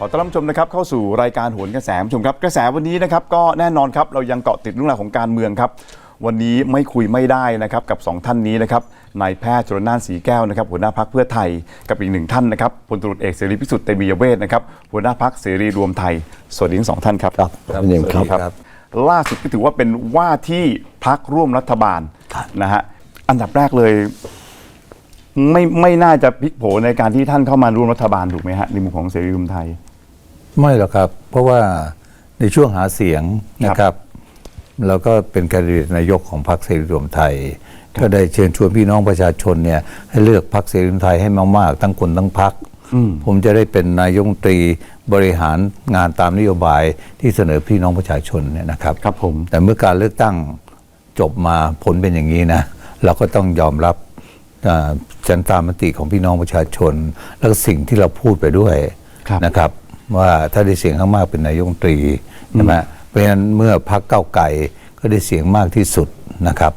ขอต้อนรับผู้ชมนะครับเข้าสู่รายการโหนกระแสคุณผู้ชมครับ กระแสวันนี้นะครับก็แน่นอนครับเรายังเกาะติดเรื่องราวของการเมืองครับ วันนี้ไม่คุยไม่ได้นะครับกับสองท่านนี้นะครับนายแพทย์ชลนานสีแก้วนะครับหัวหน้าพักเพื่อไทยกับอีกหนึ่งท่านนะครับพลตำรวจเอกเสรีพิสุทธิ์เตมียเวทนะครับหัวหน้าพักเสรีรวมไทยสวัสดีทั้งสองท่านครับครับครับคุณเอกครับสวัสดีล่าสุดก็ถือว่าเป็นว่าที่พักร่วมรัฐบาลครับนะฮะอันดับแรกเลย ไม่ไม่น่าจะพลิกโผในการที่ท่านเข้ามาร่วมรัฐบาลถูกไหมฮะในมุมของเสรีรวมไทย ไม่หรอกครับ เพราะว่าในช่วงหาเสียงนะครับแล้วก็เป็นแคนดิเดตนายกของพรรคเสรีรวมไทย ก็ได้เชิญชวนพี่น้องประชาชนเนี่ยให้เลือกพรรคเสรีรวมไทยให้มากๆทั้งคนทั้งพรรคผมจะได้เป็นนายกรัฐมนตรีบริหารงานตามนโยบายที่เสนอพี่น้องประชาชนเนี่ยนะครับครับผมแต่เมื่อการเลือกตั้งจบมาผลเป็นอย่างนี้นะเราก็ต้องยอมรับ อ่าฉันตามมติของพี่น้องประชาชน แล้วก็สิ่งที่เราพูดไปด้วยครับนะครับ ว่าถ้าได้เสียงข้างมากเป็นนายกรัฐมนตรีใช่ไหมเพราะฉะนั้นเมื่อพรรคเก้าวไก่ก็ได้เสียงมากที่สุดนะครับ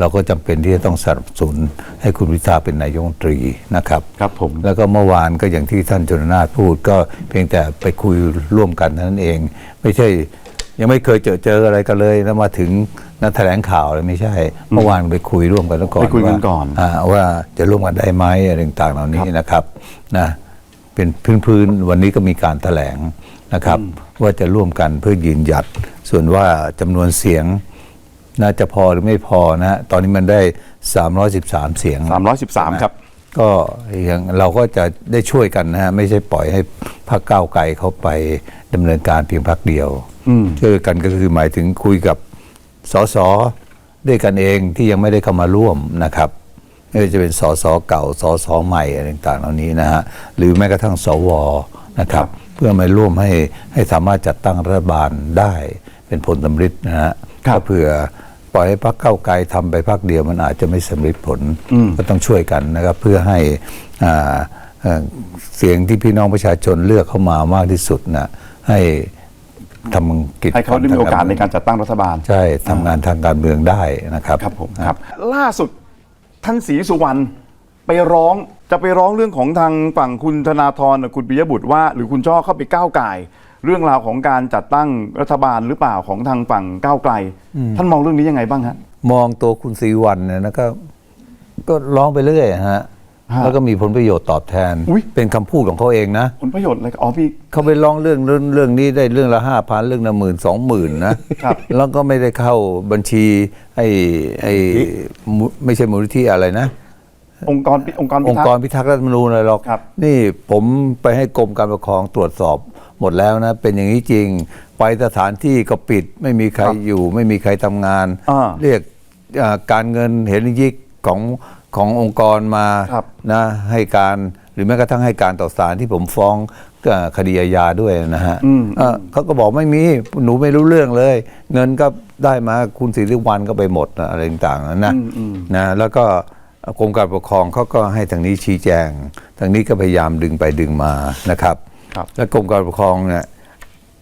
เราก็จำเป็นที่จะต้องสนับสนุนให้คุณพิธาเป็นนายกรัฐมนตรีนะครับครับผมแล้วก็เมื่อวานก็อย่างที่ท่านจนนาถพูดก็เพียงแต่ไปคุยร่วมกันเท่านั้นเอง ไม่ใช่ ยังไม่เคยเจอเจออะไรกันเลยแล้วมาถึงนัดแถลงข่าวเลยไม่ใช่ เมื่อวานไปคุยร่วมกันแล้วก่อนไปคุยกันว่าก่อนาว่าจะร่วมกันได้ไหมอะไรต่างๆเหล่านี้นะครับนะเป็นพื้นๆวันนี้ก็มีการแถลงนะครับ ว่าจะร่วมกันเพื่อยืนหยัด ส่วนว่าจำนวนเสียงน่าจะพอหรือไม่พอนะฮะตอนนี้มันได้ 313 เสียง 313 ครับ ก็อย่างเราก็จะได้ช่วยกันนะฮะไม่ใช่ปล่อยให้พรรคก้าวไกลเขาไปดำเนินการเพียงพรรคเดียวอืมช่วยกันก็คือหมายถึงคุยกับสสด้วยกันเองที่ยังไม่ได้เข้ามาร่วมนะครับไม่ว่าจะเป็นสสเก่าสสใหม่อะไรต่างๆเหล่านี้นะฮะหรือแม้กระทั่งสวนะครับ เพื่อมาร่วมให้ให้สามารถจัดตั้งรัฐบาลได้เป็นผลสำฤทธิ์นะฮะครับก็เผื่อ ปล่อยให้พรรคเก้าวไกลทำไปพรรคเดียวมันอาจจะไม่สำเร็จผลก็ต้องช่วยกันนะครับเพื่อให้อ่าเอ่อเสียงที่พี่น้องประชาชนเลือกเข้ามามากที่สุดนะให้ทำกิจให้เขาได้มีโอกาสในการจัดตั้งรัฐบาล ใช่ทำงานทางการเมืองได้นะครับครับผมครับ ล่าสุดท่านศรีสุวรรณไปร้องจะไปร้องเรื่องของทางฝั่งคุณธนาธรกับคุณปิยบุตรว่า หรือคุณช่อเข้าไปก้าวไก่าย เรื่องราวของการจัดตั้งรัฐบาลหรือเปล่าของทางฝั่งก้าวไกล ท่านมองเรื่องนี้ยังไงบ้างฮะมองตัวคุณศรีวันเนี่ยนะก็ก็ร้องไปเรื่อยฮะฮะแล้วก็มีผลประโยชน์ตอบแทนอุ๊ยเป็นคำพูดของเขาเองนะ ผลประโยชน์อะไรอ๋อพี่เขาไปร้องเรื่องเรื่องเรื่องนี้ได้เรื่องละห้าพันเรื่องละหมื่นสองหมื่นนะครับแล้วก็ไม่ได้เข้าบัญชีไอ้ไอ้มูไม่ใช่มูลนิธิอะไรนะ องค์กรปิองค์กรพิองค์ทักกรษ์พิทักษ์รัฐธรรมนูญอะไรหรอกครับนี่ผมไปให้กรมการปกครองตรวจสอบ หมดแล้วนะ เป็นอย่างนี้จริง ไปสถานที่ก็ปิด ไม่มีใครอยู่ ไม่มีใครทำงาน อ่าเรียกอ่าการเงินเห็นยิกของขององค์กรมาครับ นะให้การหรือแม้กระทั่งให้การต่อศาลที่ผมฟ้องอ่าคดีอาญาด้วยนะฮะเอ่อเขาก็บอกไม่มีหนูไม่รู้เรื่องเลย เงินก็ได้มาคุณสิริวัลก็ไปหมดนะอะไรต่างๆนะนะแล้วก็กรมการปกครองเขาก็ให้ทางนี้ชี้แจง ทางนี้ก็พยายามดึงไปดึงมานะครับครับ และกรมการปกครองเนี่ย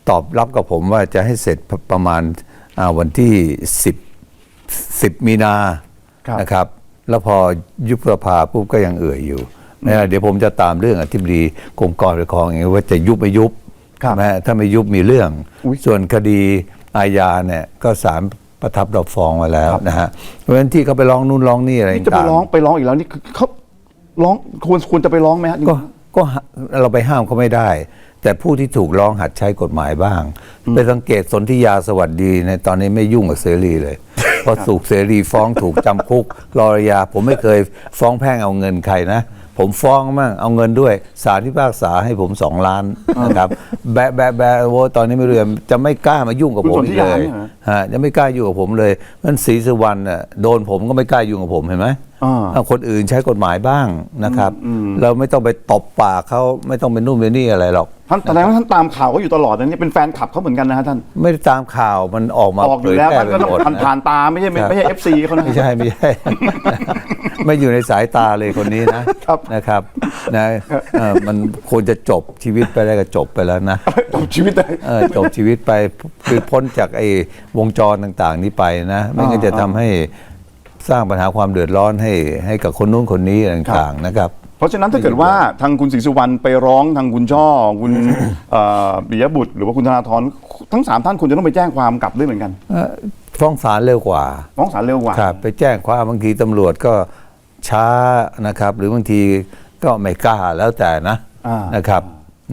ตอบรับกับผมว่าจะให้เสร็จประมาณอ่าวันที่ 10 10 มีนาครับนะครับ แล้วพอยุบสภาปุ๊บก็ยังเอื่อยอยู่นะเดี๋ยวผมจะตามเรื่องอธิบดีกรมการปกครองเองว่าจะยุบไม่ยุบครับใช่ไหมถ้าไม่ยุบมีเรื่องอุ๊ยส่วนคดีอาญาเนี่ยก็ศาลประทับรับฟ้องไว้แล้วนะฮะเพราะฉะนั้นที่เขาไปร้องนู่นร้องนี่อะไรนี่จะไปต่างๆร้องไปร้องอีกแล้วนี่คือเขาร้องควรควรจะไปร้องไหมฮะก็ ก็หาเราไปห้ามเขาไม่ได้ แต่ผู้ที่ถูกร้องหัดใช้กฎหมายบ้าง ไปสังเกตสนธิยาสวัสดีในตอนนี้ไม่ยุ่งกับเสรีเลยเพราะถูกเสรีฟ้องถูกจำคุกรอระยา ผมไม่เคยฟ้องแพ่งเอาเงินใครนะ ผมฟ้องมั่งเอาเงินด้วยศาลพิพากษาให้ผมสองล้านนะครับ แบะแบะแบะโว้ยตอนนี้ไม่เรียนจะไม่กล้ามายุ่งกับผมอีกเลยฮะจะไม่กล้ายุ่งกับผมเลยมันศรีสุวรรณน่ะโดนผมก็ไม่กล้ายุ่งกับผมเห็นไหมอ่าเอา คนอื่นใช้กฎหมายบ้างนะครับ เราไม่ต้องไปตบปากเขาไม่ต้องไปนู่นไปนี่อะไรหรอกท่านแสดงว่าท่านตามข่าวเขาอยู่ตลอดนะเนี่ยเป็นแฟนคลับเขาเหมือนกันนะฮะท่าน ไม่ได้ตามข่าวมันออกมาออกอเผยู่ยแล้วแพร่มันไปก็ต้องหมดผ่านผ่านตาไม่ใช่ไม่ไม่ใช่เอฟซีเขานะไม่ใช่ไม่ใช่ไม่อยู่ในสายตาเลยคนนี้นะครับนะครับนะเอ่อมันควรจะจบชีวิตไปได้ก็จบไปแล้วนะจบชีวิตเลยเออจบชีวิตไปคือพ้นจากไอ้วงจรต่าง ๆ นี้ไปนะ ไม่งั้นจะทำให้ สร้างปัญหาความเดือดร้อนให้ให้กับคนนู้นคนนี้อะไรต่างๆนะครับ เพราะฉะนั้นถ้าเกิดว่าทางคุณศรีสุวรรณไปร้องทางคุณช่อ คุณเอ่อปิยบุตร หรือว่าคุณธนาธรทั้งสามท่านคุณจะต้องไปแจ้งความกลับด้วยเหมือนกันเอ่อฟ้องศาลเร็วกว่า ฟ้องศาลเร็วกว่า ครับไปแจ้งความบางทีตำรวจก็ช้านะครับ หรือบางทีก็ไม่กล้าแล้วแต่นะอ่านนะครับ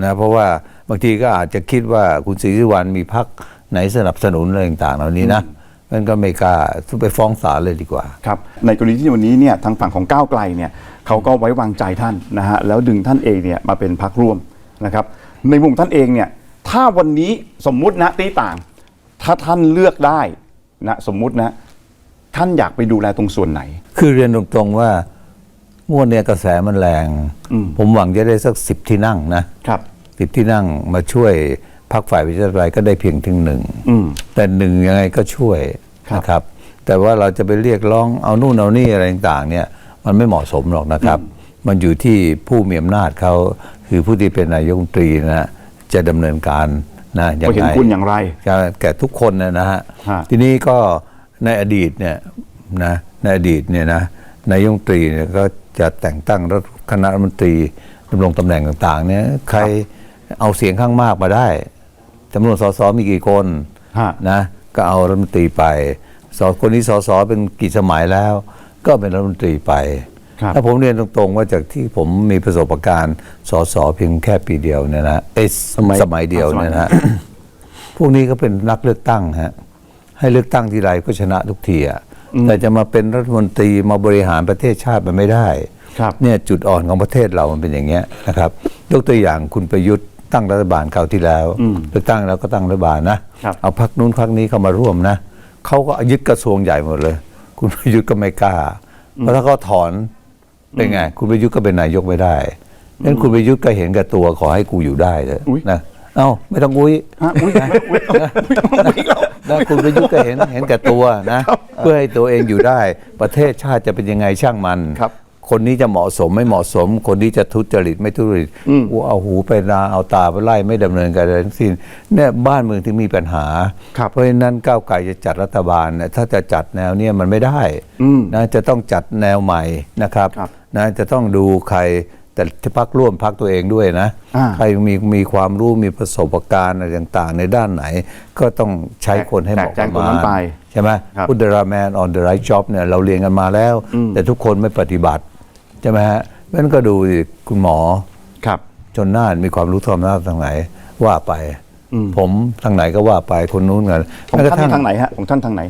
นะเพราะว่าบางทีก็อาจจะคิดว่าคุณศรีสุวรรณมีพักไหนสนับสนุนอะไรต่างๆ เหล่านี้นะ มันก็ไม่กล้าไปฟ้องศาลเลยดีกว่า ครับ ในกรณีที่วันนี้เนี่ยทางฝั่งของก้าวไกลเนี่ยเขาก็ไว้วางใจท่านนะฮะแล้วดึงท่านเองเนี่ยมาเป็นพักร่วมนะครับ ในมุมท่านเองเนี่ยถ้าวันนี้สมมุตินะตีต่าง ถ้าท่านเลือกได้นะสมมุตินะท่านอยากไปดูแลตรงส่วนไหน คือเรียนตรงๆว่างวดเนี่ยกระแสมันแรงอืมผมหวังจะได้สักสิบที่นั่งนะครับสิบที่นั่งมาช่วย พักฝ่ายประชาธิปไตยก็ได้เพียงถึงหนึ่งอืมแต่หนึ่งยังไงก็ช่วยครับนะครับ แต่ว่าเราจะไปเรียกร้องเอานู่นเอานี่อะไรต่างๆเนี่ยมันไม่เหมาะสมหรอกนะครับ มันอยู่ที่ผู้มีอำนาจเขาคือผู้ที่เป็นนายกรัฐมนตรีนะจะดำเนินการนะยังว่าเห็นไงคุณอย่างไรแก่แก่ทุกคนนะนะฮะฮะทีนี้ก็ในอดีตเนี่ยนะในอดีตเนี่ยนะนายกรัฐมนตรีเนี่ยก็จะแต่งตั้งรัฐคณะรัฐมนตรีดำรงตำแหน่งต่างๆเนี่ยใครเอาเสียงข้างมากมาได้ จำนวนสสมีกี่คนฮะ นะ ก็เอารัฐมนตรีไปสคนนี้สสเป็นกี่สมัยแล้ว ก็เป็นรัฐมนตรีไป ครับ ถ้าผมเรียนตรงๆ ว่าจากที่ผมมีประสบการณ์สสเพียงแค่ปีเดียวเนี่ยนะเอ้ยสมัยสมัยเดียวเนี่ยนะฮะ พวกนี้ก็เป็นนักเลือกตั้งฮะ ให้เลือกตั้งทีไรก็ชนะทุกทีอะแต่จะมาเป็นรัฐมนตรีมาบริหารประเทศชาติมันไม่ได้ ครับ เนี่ยจุดอ่อนของประเทศเรามันเป็นอย่างเงี้ยนะครับ ยกตัวอย่างคุณประยุทธ์ ตั้งรัฐบาลคราวที่แล้วอืมเลือกตั้งแล้วก็ตั้งรัฐบาลนะครับเอาพักนู้นพักนี้เข้ามาร่วมนะเขาก็ยึดกระทรวงใหญ่หมดเลย คุณประยุทธ์ก็ไม่กล้าเพราะถ้าเขาถอนเป็นไง คุณประยุทธ์ก็เป็นนายกไม่ได้งั้นคุณประยุทธ์ก็เห็นกับตัวขอให้กูอยู่ได้เลยอุ๊ยนะเอ้าไม่ต้องอุ้ยฮะอุ้ยอุ้ยอุ้ยอุ้ยแล้วนะคุณประยุทธ์ก็เห็นเห็นแก่ตัวนะ เพื่อให้ตัวเองอยู่ได้ ประเทศชาติจะเป็นยังไงช่างมัน ครับคนนี้จะเหมาะสมไม่เหมาะสม คนนี้จะทุจริตไม่ทุจริตอืมกูเอาหูไปนาเอาตาไปไล่ไม่ดำเนินการอะไรทั้งสิ้นเนี่ยบ้านเมืองถึงมีปัญหาครับเพราะฉะนั้นก้าวไกลจะจัดรัฐบาลเนี่ยถ้าจะจัดแนวเนี้ยมันไม่ได้อืมนะจะต้องจัดแนวใหม่นะครับครับนะจะต้องดูใครแต่พักร่วมพักตัวเองด้วยนะอ่าใครมีมีความรู้มีประสบการณ์อะไรต่างๆ ในด้านไหน ก็ต้องใช้คนให้เหมาะแจกแจงประคนมานั้ณนไปใช่ไหมครับพุทธราแมน on the right job เนี่ยเราเรียนกันมาแล้ว แต่ทุกคนไม่ปฏิบัติ ใช่ไหมฮะเพราะฉะนั้นก็ดูสิคุณหมอครับชนน่านมีความรู้ทอมนาทางไหนว่าไปอืมผมทางไหนก็ว่าไปคนนู้นกันของแม้กระท่านทั่งทางไหนฮะของท่านทางไหน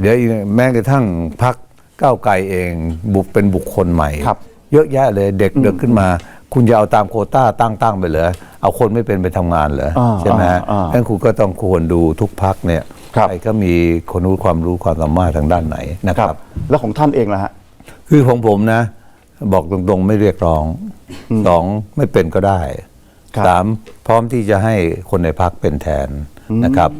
เดี๋ยวอีกแม้กระทั่งพักก้าวไกลเองบุกเป็นบุคคลใหม่ครับเยอะแยะเลยเด็กเด็กขึ้นมา คุณจะเอาตามโควต้าตั้งตั้งไปเหรอเอาคนไม่เป็นไปทำงานเหรออ่าใช่ไหมฮะอ่าอ่างั้นคุณก็ต้องควรดูทุกพักเนี่ยครับใครก็มีคนรู้ความรู้ความสามารถทางด้านไหนนะคครัรับบแล้วของท่านเองล่ะฮะคือของผมนะ บอกตรงๆ ไม่เรียกร้องสองไม่เป็นก็ได้ครับสามพร้อมที่จะให้คนในพักเป็นแทนนะครับ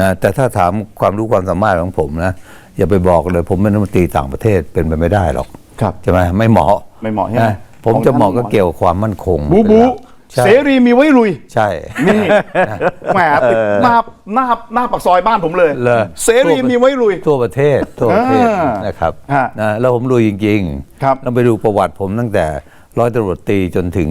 นะแต่ถ้าถามความรู้ความสามารถของผมนะ อย่าไปบอกเลย ผมเป็นรัฐมนตรีต่างประเทศเป็นไปไม่ได้หรอกครับใช่ไหมไม่เหมาะไม่เหมาะใช่ไหมนะผมของจะเหมาะท่านก็เกี่ยวกับความมั่นคงบูบู ใช่ เสรีมีไว้ลุย ใช่ นี่แหมติดหน้าหน้าหน้าปากซอยบ้านผมเลยเลยเสรีมีไว้ลุย ทั่วประเทศทั่วประเทศอ่านนะครับฮะนะแล้วผมลุยจริงๆครับเราไปดูประวัติผมตั้งแต่ร้อยตำรวจตรีจนถึง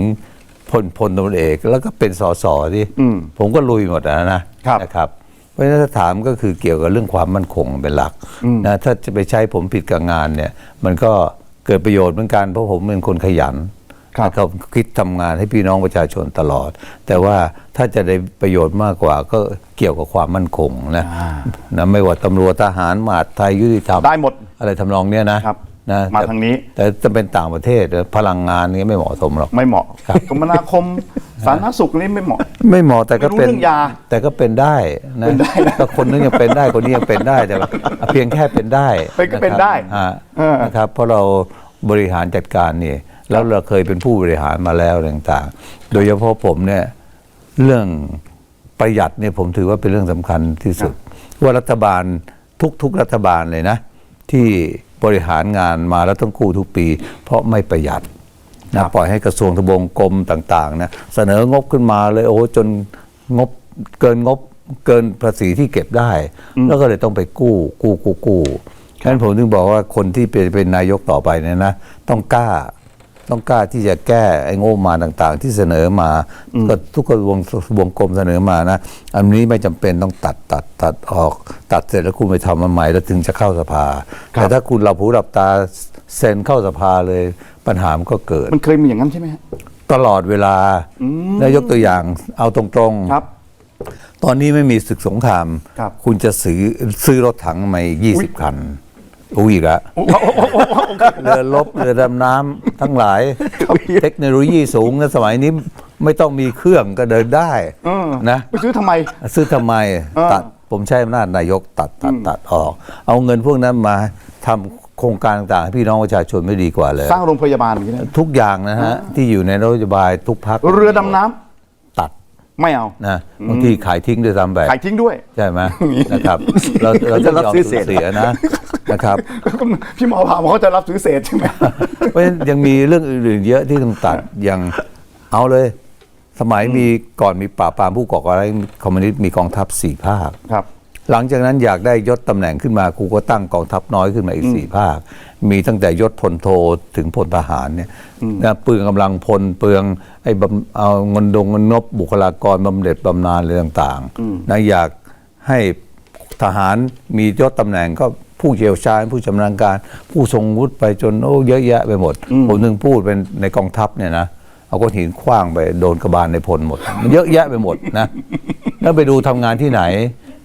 พลพลตำรวจเอก แล้วก็เป็นสสที่อืมผมก็ลุยหมดนะนะครับนะครับ เพราะฉะนั้นถ้าถามก็คือเกี่ยวกับเรื่องความมั่นคงเป็นหลักนะถ้าจะไปใช้ผมผิดกับงานเนี่ย มันก็เกิดประโยชน์เหมือนกันเพราะผมเป็นคนขยันครับ เขาคิดทำงานให้พี่น้องประชาชนตลอด แต่ว่าถ้าจะได้ประโยชน์มากกว่าก็เกี่ยวกับความมั่นคงนะนะไม่ว่าตำรวจทหารมหาดไทยยุติธรรมได้หมดอะไรทำนองเนี้ยนะครับนะมาแต่ทางนี้ แต่จะเป็นต่างประเทศเออพลังงานนี้ไม่เหมาะสมหรอกไม่เหมาะคมนาคมสาธารณสุขนี่ไม่เหมาะ ไม่เหมาะแต่ก็เป็นไม่รู้เรื่องยาแต่ก็เป็นได้นะเป็นได้นะก็คนนึงยังเป็นได้คนนี้ยังเป็นได้แต่ว่าเพียงแค่เป็นได้เป็นก็เป็นได้ฮะเออนะครับเพราะเราบริหารจัดการนี่ แล้วเราเคยเป็นผู้บริหารมาแล้วอะไรต่างๆ โดยเฉพาะผมเนี่ยเรื่องประหยัดเนี่ยผมถือว่าเป็นเรื่องสำคัญที่สุด ว่ารัฐบาลทุกๆรัฐบาลเลยนะ ที่บริหารงานมาแล้วต้องกู้ทุกปี เพราะไม่ประหยัดนะปล่อยให้กระทรวงทบวงกรมต่างๆนะเสนองบขึ้นมาเลยโอ้โหจนงบเกินงบเกินภาษีที่เก็บได้ แล้วก็เลยต้องไปกู้กู้กู้กู้ฉะนั้นผมถึงบอกว่าคนที่เป็นเป็นนายกต่อไปเนี่ยนะ ต้องกล้า ต้องกล้าที่จะแก้ไอ้งบประมาณต่างๆ ที่เสนอมาก็ทุกกระทรวงวงกรมเสนอมานะ อันนี้ไม่จำเป็นต้องตัดตัดตัดออก ตัดเสร็จแล้วคุณไปทำมันใหม่แล้วถึงจะเข้าสภา แต่ถ้าคุณหลับหูหลับตาเซ็นเข้าสภาเลยปัญหามันก็เกิด มันเคยมีอย่างนั้นใช่ไหมฮะตลอดเวลาแล้วยกตัวอย่างเอาตรงๆครับตอนนี้ไม่มีศึกสงครามครับคุณจะซื้อซื้อรถถังมาอีกยี่สิบคัน อุ้ยอีกแล้วเรือลบเรือดำน้ำทั้งหลาย เทคโนโลยีสูงนะสมัยนี้ไม่ต้องมีเครื่องก็เดินได้เออนะไปซื้อทำไม ซื้อทำไมเออตัดผมใช้อำนาจนายกตัดตัดตัดออก เอาเงินพวกนั้นมาทำโครงการต่างๆ ให้พี่น้องประชาชนไม่ดีกว่าเลย สร้างโรงพยาบาลอย่างนี้นะทุกอย่างนะฮะ ที่อยู่ในนโยบายทุกพักเรือดำน้ำตัดไม่เอา นะบางทีขายทิ้งด้วยซ้ำไปขายทิ้งด้วย ใช่ไหมนะครับ เราเราจะรับซื้อเสียนะ นะครับ พี่หมอพาบอกเขาจะรับซื้อเศษใช่ไหมเพราะฉะนั้นยังมีเรื่องอื่นๆเยอะที่ต้องตัดอย่างเอาเลย สมัยมีก่อนมีปราบปรามผู้ก่อการร้ายคอมมิวนิสต์มีกองทัพสี่ภาคครับหลังจากนั้นอยากได้ยศตำแหน่งขึ้นมาครูก็ตั้งกองทัพน้อยขึ้นมาอีกสี่ภาค มีตั้งแต่ยศพลโทถึงพลทหารเนี่ยนะเปลืองกำลังพลเปลืองไอ้บำเอาเงินดงเงินนบบุคลากรบำเหน็จบำนาญอะไรต่างๆนะอยากให้ทหารมียศตำแหน่งก็ ผู้เชี่ยวชาญ ผู้ชำนาญการ ผู้ทรงวุฒิไปจนโอ้เยอะแยะไปหมด ผมนึงพูดเป็นในกองทัพเนี่ยนะเอาก้อนหินคว้างไปโดนกระบาลในพลหมด มันเยอะแยะไปหมดนะแล้วไปดูทำงานที่ไหน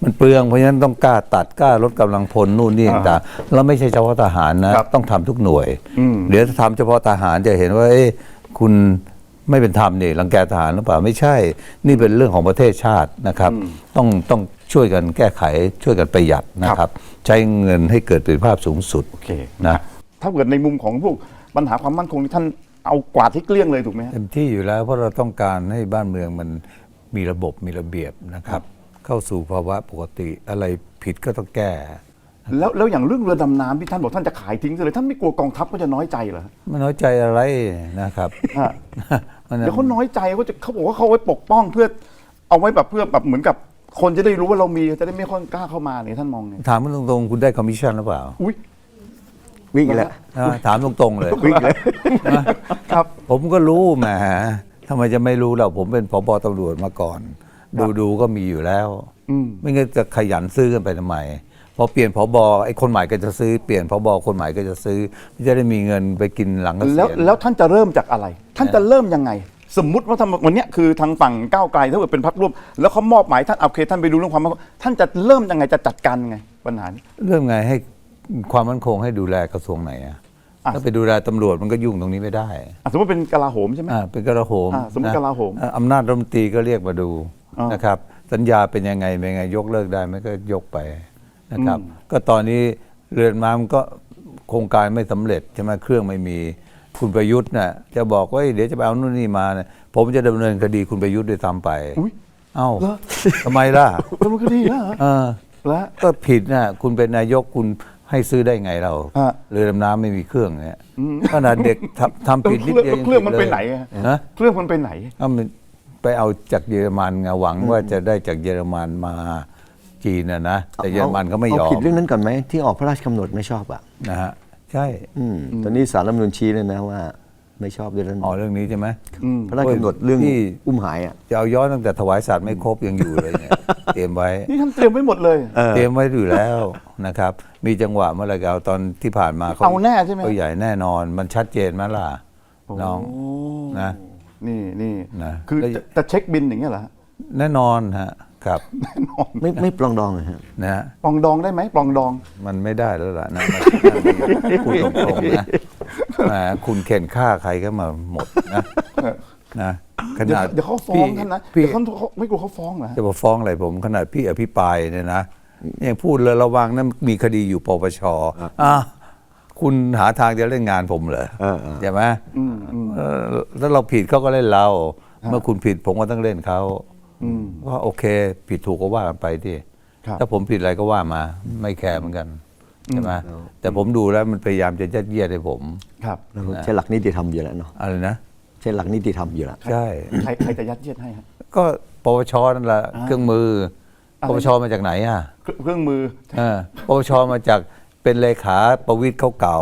มันเปลืองเพราะฉะนั้นต้องกล้าตัดกล้าลดกำลังพลนู่นนี่ต่างๆแล้วไม่ใช่เฉพาะทหารนะครับต้องทำทุกหน่วยอืมเดี๋ยวถ้าทำเฉพาะทหารจะเห็นว่าเอ๊ะคุณ ไม่เป็นธรรมนี่รังแกทหารหรือเปล่าไม่ใช่ นี่เป็นเรื่องของประเทศชาตินะครับ ต้องต้องช่วยกันแก้ไขช่วยกันประหยัดนะครับ ใช้เงินให้เกิดประสิทธิภาพสูงสุดโอเคนะถ้าเกิดในมุมของพวกปัญหาความมั่นคงนี่ท่านเอากวาดที่เกลี้ยงเลยถูกไหมฮะเต็มที่อยู่แล้วเพราะเราต้องการให้บ้านเมืองมันมีระบบมีระเบียบนะครับ เข้าสู่ภาวะปกติอะไรผิดก็ต้องแก้ แล้วแล้วอย่างเรื่องเรือดำน้ำที่ท่านบอกท่านจะขายทิ้งเลยท่านไม่กลัวกองทัพก็จะน้อยใจเหรอฮะมันน้อยใจอะไรนะครับฮะมัน เดี๋ยวเขาน้อยใจเขาจะเขาบอกว่าเขาเอาไว้ปกป้องเพื่อเอาไว้แบบเพื่อแบบเหมือนกับคนจะได้รู้ว่าเรามีจะได้ไม่ค่อยกล้าเข้ามาเนี่ยท่านมองไงถามมันตรงๆคุณได้คอมมิชชั่นหรือเปล่าอุ้ยวิ่งอีกแล้วอ่าถามตรงๆเลยวิ่งอีกแล้วครับ ผมก็รู้แหมทำไมจะไม่รู้เราผมเป็นผบตำรวจมาก่อน ดูดูก็มีอยู่แล้วอืมไม่งั้นจะขยันซื้อกันไปทำไม พอเปลี่ยนผบไอ้คนใหม่ก็จะซื้อเปลี่ยนผบคนใหม่ก็จะซื้อจะได้มีเงินไปกินหลังเกษีแล้วยณแล้วท่านจะเริ่มจากอะไร ท่านจะเริ่มยังไง สมมุติว่าทำวันเนี้ยคือทางฝั่งก้าวไกลถ้าเกิดเป็นพรรคร่วม แล้วเขามอบหมายท่านโอเคท่านไปดูเรื่องความมั่นคงท่านจะเริ่มยังไงจะจัดการยังไงปัญหานี้ เรื่องไงให้ความมั่นคงให้ดูแลกระทรวงไหนอะอะ ถ้าไปดูแลตำรวจมันก็ยุ่งตรงนี้ไม่ได้อะสมมติเป็นกลาโหมใช่ไหม อ่าเป็นกระโหมอ่าสมมุตินะกลาโหมอ่อำนาจรัฐมนตรีก็เรียกมาดูอ่าน นะครับ สัญญาเป็นยังไงเป็นยังไงยกเลิกได้ไหมันก็ยกไป นะครับอืมก็ตอนนี้เรือนม้ามันก็โครงการไม่สำเร็จใช่ไหมเครื่องไม่มีคุณประยุทธ์น่ะจะบอกว่าเอ้ยเดี๋ยวจะไปเอานู่นนี่มาเนี่ยผมจะดำเนินคดีคุณประยุทธ์ด้วยซ้ำไปอุ้ยเอ้าเหรอทำไมล่ะแล้วมันก็ดีนะเออแล้วก็ผิดนะคุณเป็นนายกคุณให้ซื้อได้ไงเราฮะเรือดำน้ำไม่มีเครื่องเนี่ยขนาดเด็กทำทำผิดนิดเดียวแล้วเครื่องมันไปไหนยังอะผิดเลยนะเครื่องมันไปไหนเอามันไปเอาจากเยอรมันไงหวังว่าจะได้จากเยอรมันมา จีนนะนะแต่เยอรมันเขาไม่ยอเอาผิดมเรื่องนั้นก่อนไหมที่ออกพระราชกำหนดไม่ชอบอะนะฮะใช่อืมตอนนี้สารรัฐธรรมนูญชี้เลยนะว่า ไม่ชอบด้วยนั้นอ๋อเรื่องนี้ใช่ไหมอืมพระราชกำหนดเรื่องที่อุ้มหายอะจะเอาย้อนตั้งแต่ถวายสัตว์ไม่ครบยังอยู่เลยเนี่ยเตรียมไว้นี่ท่านเตรียมไว้หมดเลย เตรียมไว้อยู่แล้วนะครับ มีจังหวะเมื่อไหรก็เอาตอนที่ผ่านมาเอาแน่ใช่ไหมเขาใหญ่แน่นอนมันชัดเจนไหมล่ะน้องโอ้นะนี่นี่นะคือแล้วจะจะเช็คบินอย่างเงี้ยเหรอฮะแน่นอนฮะ ครับแน่นอนไม่ไม่ปลองดองเลยฮะนะฮะปลองดองได้ไหมปลองดอง มันไม่ได้แล้วล่ะนะคุณตรงๆนะแหมคุณเข็นฆ่าใครก็มาหมดนะนะขเดี๋ยวนาดเดี๋ยวเขาฟ้องท่านนะพี่ เดี๋ยวเขาเขาไม่กลัวเขาฟ้องเหรอฮะจะมาฟ้องอะไรผมขนาดพี่อภิปรายเนี่ยนะยังพูดเลยระวังนะมีคดีอยู่ปปชอะคุณหาทางจะเล่นงานผมเหรอเออเออ ใช่ไหมอืมอืมเออแล้วเราผิดเขาก็เล่นเรา เมื่อคุณผิดผมก็ต้องเล่นเขา อืมว่าโอเค ผิดถูกก็ว่ากันไปที่ครับถ้าผมผิดอะไรก็ว่ามา ไม่แคร์เหมือนกันใช่ไหมแต่ผมดูแล้วมันพยายามจะยัดเยียดให้ผม ครับเราใช้หลักนิติธรรมอยู่แล้วเนาะอะไรนะใช้หลักนิติธรรมอยู่แล้วใช่ใครใครจะยัดเยียดให้ฮะก็ปปชนั่นแหละอ่าเครื่องมืออะไรปปชมาจากไหนอะเครื่องเครื่องมือเออปปชมาจากเป็นเลขาประวิตรเขาเก่า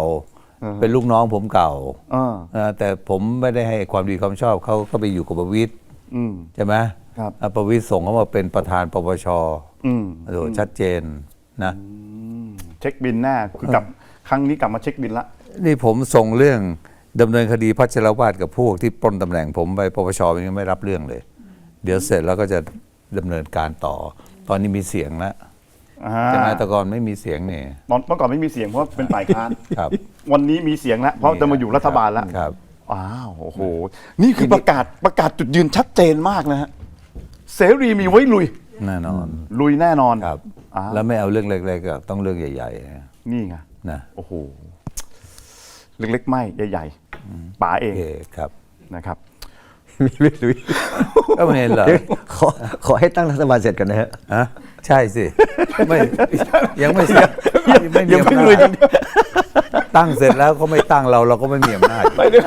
อ่า เป็นลูกน้องผมเก่าอ่าอ่าแต่ผมไม่ได้ให้ความดีความชอบเขาก็ไปอยู่กับประวิตยอืมใช่ไหมครับอ่า ประวิตยส่งเขามาเป็นประธานปปชอืมโอ้โหชัดเจนนะเช็คบินแน่คือกลับครั้งนี้กลับมาเช็คบินละ นี่ผมส่งเรื่องดำเนินคดีพัชรวาดกับพวกที่ปล้นตำแหน่งผมไปปปชยังไม่รับเรื่องเลย เดี๋ยวเสร็จแล้วก็จะดำเนินการต่อ ตอนนี้มีเสียงแล้วอ่าใช่ไหมแต่ก่อนไม่มีเสียงนี่ตอนเมื่อก่อนไม่มีเสียงเพราะว่าเป็นฝ่ายค้านครับ วันนี้มีเสียงแล้วเพราะจะมาอยู่รัฐบาลแล้วครับอ้าวโอ้โห นี่คือประกาศประกาศจุดยืนชัดเจนมากนะฮะ เสรีมีไว้ลุย แน่นอนลุยแน่นอน ครับอ้าวแล้วไม่เอาเรื่องเล็กๆอะต้องเรื่องใหญ่ๆนะนี่ไงนะโอ้โหเล็กๆไม่ใหญ่ๆป๋าเอโองเคครับ นะครับ มีไม่รู้ก็ไม่เห็นเหรอเดี๋ยวขอขอให้ตั้งรัฐบาลเสร็จกันนะฮะ ฮะใช่สิ ไม่ ยังไม่เสร็จไม่มียังไม่อำลุยนาจ ตั้งเสร็จแล้วเขาไม่ตั้งเราเราก็ไม่มีอำนาจ ไม่เดี๋ยว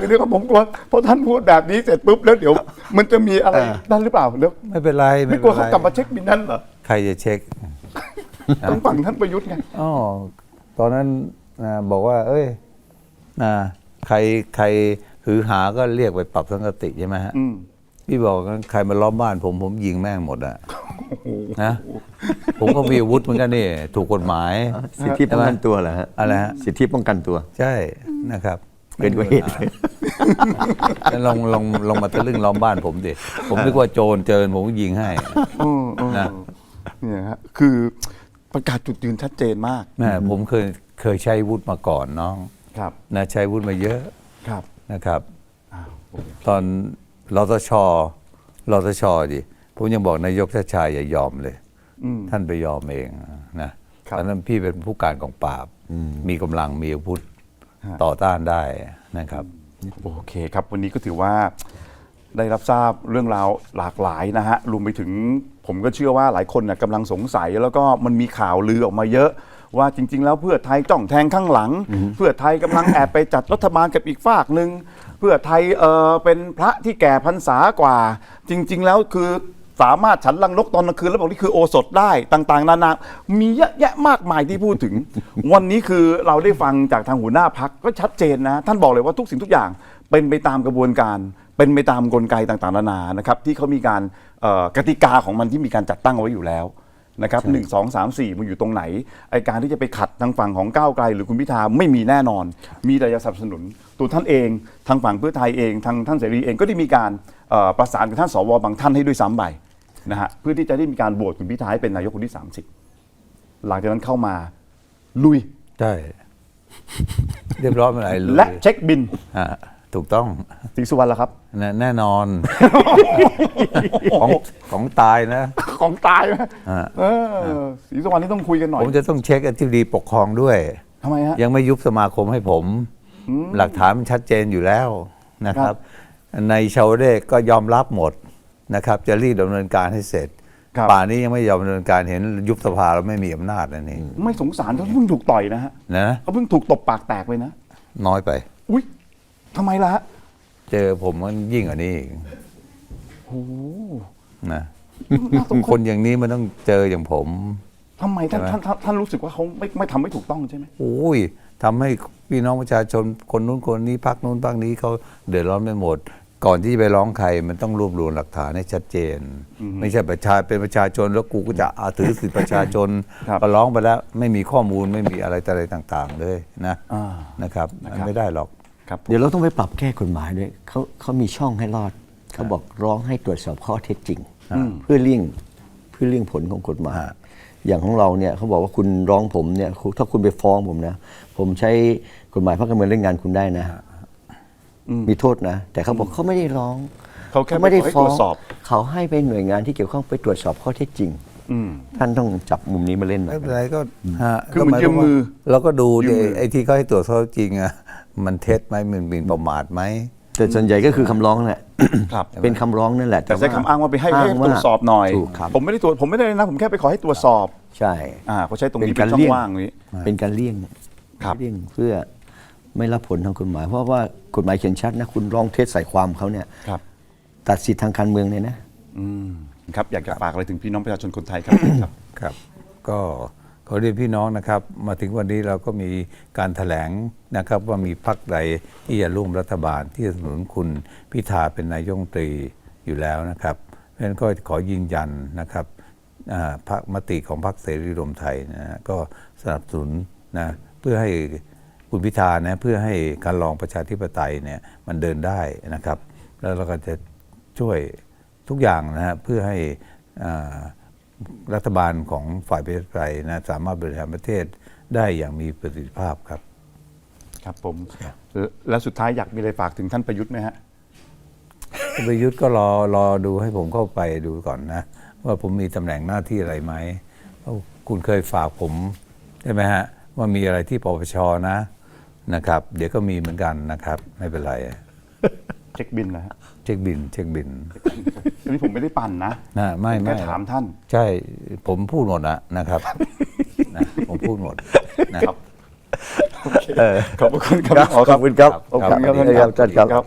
คือเดี๋ยวผมกลัวเพราะท่านพูดแบบนี้เสร็จปุ๊บแล้วเดี๋ยว มันจะมีอะไรนั่นหรือเปล่าเดี๋ยวไม่เป็นไรไม่ไม่กลัเป็วนไรเขากลับมาเช็คบินนั่นเหรอใครจะเช็คต้องฝั่งท่านประยุทธ์ไงอ๋อตอนนั้นนะบอกว่า เอ้ยนะใครใครหือหาก็เรียกไปปรับสังกติใช่ไหมฮะอืม พี่บอกงั้นใครมาล้อมบ้านผมผมยิงแม่งหมดอะนะผมก็มีอาวุธเหมือนกันนี่ถูกกฎหมายสิทธิป้องกันตัวเหรอฮะอะไรฮะสิทธิป้องกันตัว ใช่นะครับเป็นกว่าเหตุแล้วลองลองลองมาทะลึ่งล้อมบ้านผมดิผมนึกว่าโจรเจอผมก็ยิงให้อืมอืมนะเนี่ยฮะคือประกาศจุดยืนชัดเจนมากแม่ผมเคยเคยใช้อาวุธมาก่อนน้อง ครับนะใช้อาวุธมาเยอะครับนะครับอ้าวโอเคตอน รตชรตชดิผมยังบอกนายกชาติชายอย่ายอมเลยอืมท่านไปยอมเองนะครับตอนนั้นพี่เป็นผู้การกองปราบ มีกำลังมีอาวุธฮะต่อต้านได้นะครับ โอเคครับ วันนี้ก็ถือว่าได้รับทราบเรื่องราวหลากหลายนะฮะรวมไปถึงผมก็เชื่อว่าหลายคนนะกำลังสงสัยแล้วก็มันมีข่าวลือออกมาเยอะ ว่าจริง ๆ แล้วเพื่อไทยจ้องแทงข้างหลัง เพื่อไทยกำลังแอบไปจัดรัฐบาลกับอีกฝากหนึ่ง เพื่อไทยเออเป็นพระที่แก่พรรษากว่า จริง ๆ แล้วคือสามารถฉันลังนกตอนกลางคืนแล้วบอกนี่คือโอสถได้ต่างๆ นานา มีเยอะแยะมากมายที่พูดถึง วันนี้คือเราได้ฟังจากทางหัวหน้าพักก็ชัดเจนนะ ท่านบอกเลยว่าทุกสิ่งทุกอย่างเป็นไปตามกระบวนการ เป็นไปตามกลไกต่างๆ นานานะครับที่เขามีการเอ่อกติกาของมันที่มีการจัดตั้งเอาไว้อยู่แล้วนะครับหนึ่งสองสามสี่มันอยู่ตรงไหนไอการที่จะไปขัดทางฝั่งของก้าวไกล หรือคุณพิธาไม่มีแน่นอน มีแต่จะสนับสนุน ตัวท่านเอง ทางฝั่งเพื่อไทยเองทางท่านเสรีเองก็ได้มีการเอ่อประสานกับท่านสวบางท่านให้ด้วยซ้ำไปนะฮะเพื่อที่จะได้มีการโหวตคุณพิธาให้เป็นนายกคนที่ 30 หลังจากนั้นเข้ามาลุยใช่ เรียบร้อยเมื่อไหร่เลยและเช็คบินอ่าถูกต้องศรีสุวรรณละครับ แน่แน่นอน ของของตายนะ ของตายไหมอ่า เออศรีสุวรรณนี่ต้องคุยกันหน่อยผมจะต้องเช็คอธิบดีปกครองด้วย ทำไมฮะยังไม่ยุบสมาคมให้ผม หลักฐานมันชัดเจนอยู่แล้วนะคครัรับบในชาวเรกก็ยอมรับหมดนะครับ จะรีบดำเนินการให้เสร็จ ครับ ป่านนี้ยังไม่ยอมดำเนินการเห็นยุบสภาแล้วไม่มีอำนาจนะนี่ไม่สงสารเขาเพิ่งถูกต่อยนะฮะนะเขาเพิ่งถูกตบปากแตกไปนะ น้อยไป อุ้ยทำไมล่ะฮะเจอผมมันยิ่งกว่านี้อีกโอ้โหนะน่าสงคนอย่างนี้มันต้องเจออย่างผม ทำไมท่านใช่ไหม ท่านท่านท่านรู้สึกว่าเขาไม่ไม่ทำไม่ถูกต้องใช่ไหม โอ้ยทำให้พี่น้องประชาชนคนนู้นคนนี้พักนู้นพักนี้เขาเดือดร้อนไปหมด ก่อนที่จะไปร้องใครมันต้องรวบรวมหลักฐานให้ชัดเจน ไม่ใช่ประชาเป็นประชาชนแล้วกูก็จะอาถือสิทธิประชาชนครับก็ร้องไปแล้วไม่มีข้อมูลไม่มีอะไรอะไรต่าง ๆ เลยนะอ่านะครับนะครับมันไม่ได้หรอกครับเดี๋ยวเราต้องไปปรับแก้กฎหมายด้วยเขาเขามีช่องให้รอดเขาบอกร้องให้ตรวจสอบข้อเท็จจริง เพื่อเลี่ยงเพื่อเลี่ยงผลของกฎหมายฮะ อย่างของเราเนี่ยเขาบอกว่าคุณร้องผมเนี่ยคุณถ้าคุณไปฟ้องผมนะ ผมใช้กฎหมายพักการเมืองเล่นงานคุณได้นะ มีโทษนะ แต่เขาบอกเขาไม่ได้ร้องเขาแค่ไม่ได้ขอให้ฟ้ตอรงวจสอบเขาให้ไปหน่วยงานที่เกี่ยวข้องไปตรวจสอบข้อเท็จจริงอืมท่านต้องจับมุมนี้มาเล่นหน่ไม่อยเป็นไรก็ฮะคือเหมือนก็หายยืมมือว่าเราก็ดูยืดิมมือไอ้ที่เขาให้ตรวจสอบจริงอะมันเท็จไหมมันหมิ่นประมาทไหม แต่ส่วนใหญ่ก็คือคำร้องแหละ ครับ เป็นคำร้องนั่นแหละแต่ใช้คำอ้างว่าไปให้ให้ตรวจสอบหน่อย ถูกครับผมไม่ได้ตรวจผมไม่ได้นะผมแค่ไปขอให้ตรวจสอบใช่ อ่าเขาใช้ตรงนี้เป็เป็นนช่การอเลี่งยงว่างนี้ เป็นการเลี่ยงครับเลี่ยงเพื่อไม่รับผลทางกฎหมาย เพราะว่ากฎหมายเขียนชัดนะ คุณร้องเท็จใส่ความเขาเนี่ยครับ ตัดสิทธิทางการเมืองเลยนะ อืมครับอยากจะฝากอะไรถึงพี่น้องประชาชนคนไทยครับ ครับครับก็ ขอเรียนพี่น้องนะครับ มาถึงวันนี้เราก็มีการถแถลงนะครับว่ามีพรรคใดที่จะร่วมรัฐบาลที่สนับสนุนคุณพิธาเป็นนายกรัฐมนตรีอยู่แล้วนะครับ เพราะฉะนั้นก็ขอยืนยันนะครับพรรคมติของพรรคเสรีรวมไทยนะก็สนับสนุนนะเพื่อให้คุณพิธานะเพื่อให้การลองประชาธิปไตยเนี่ยมันเดินได้นะครับ แล้วเราก็จะช่วยทุกอย่างนะฮะเพื่อให้อ่า รัฐบาลของฝ่ายประชาธิปไตยนะสามารถบริหารประเทศได้อย่างมีประสิทธิภาพครับ ครับผม และและสุดท้ายอยากมีอะไรฝากถึงท่านประยุทธ์ไหมฮะคุณประยุทธ์ก็รอรอดูให้ผมเข้าไปดูก่อนนะ ว่าผมมีตำแหน่งหน้าที่อะไรไหมเพราะคุณเคยฝากผมใช่ไหมฮะ ว่ามีอะไรที่ปปชนะนะครับ เดี๋ยวก็มีเหมือนกันนะครับ ไม่เป็นไร เช็คบินนะฮะ เช็คบินเช็คบินอันนี้ผมไม่ได้ปั่นนะนะไม่ผมไม่แค่ถามท่าน ใช่ผมพูดหมดนะนะครับนะผมพูดหมดนะครับขอบพระคุณครับขอบคุณครับขอบคุณครับครับท่านครับท่านครับครับ